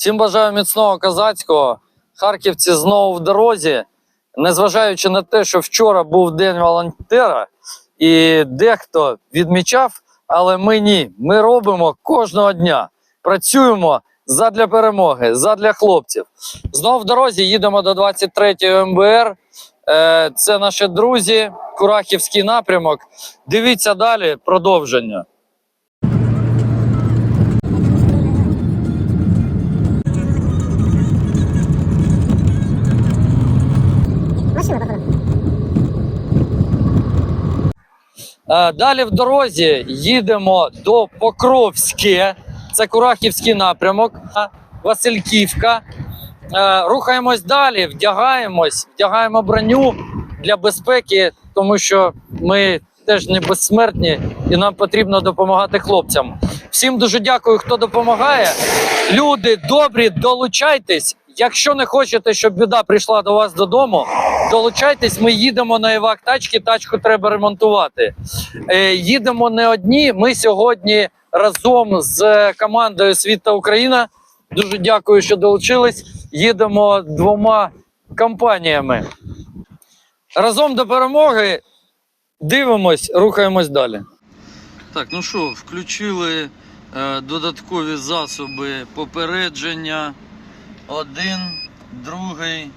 Всім бажаю міцного козацького. Харківці знову в дорозі. Незважаючи на те, що вчора був день волонтера, і дехто відмічав, але ми ні. Ми робимо кожного дня. Працюємо задля перемоги, задля хлопців. Знову в дорозі їдемо до 23-ї МБР. Е, Це наші друзі, Курахівський напрямок. Дивіться далі продовження. Далі в дорозі їдемо до Покровське, це Курахівський напрямок, Васильківка. Е, Рухаємось далі, вдягаємось, вдягаємо броню для безпеки, тому що ми теж не безсмертні і нам потрібно допомагати хлопцям. Всім дуже дякую, хто допомагає. Люди добрі, долучайтесь. Якщо не хочете, щоб біда прийшла до вас додому, долучайтесь. Ми їдемо на івак тачки. Тачку треба ремонтувати. Е, їдемо не одні. Ми сьогодні разом з командою Світ та Україна. Дуже дякую, що долучились. Їдемо двома компаніями. Разом до перемоги. Дивимось, рухаємось далі. Так, ну що, включили е, додаткові засоби попередження. Один, другий,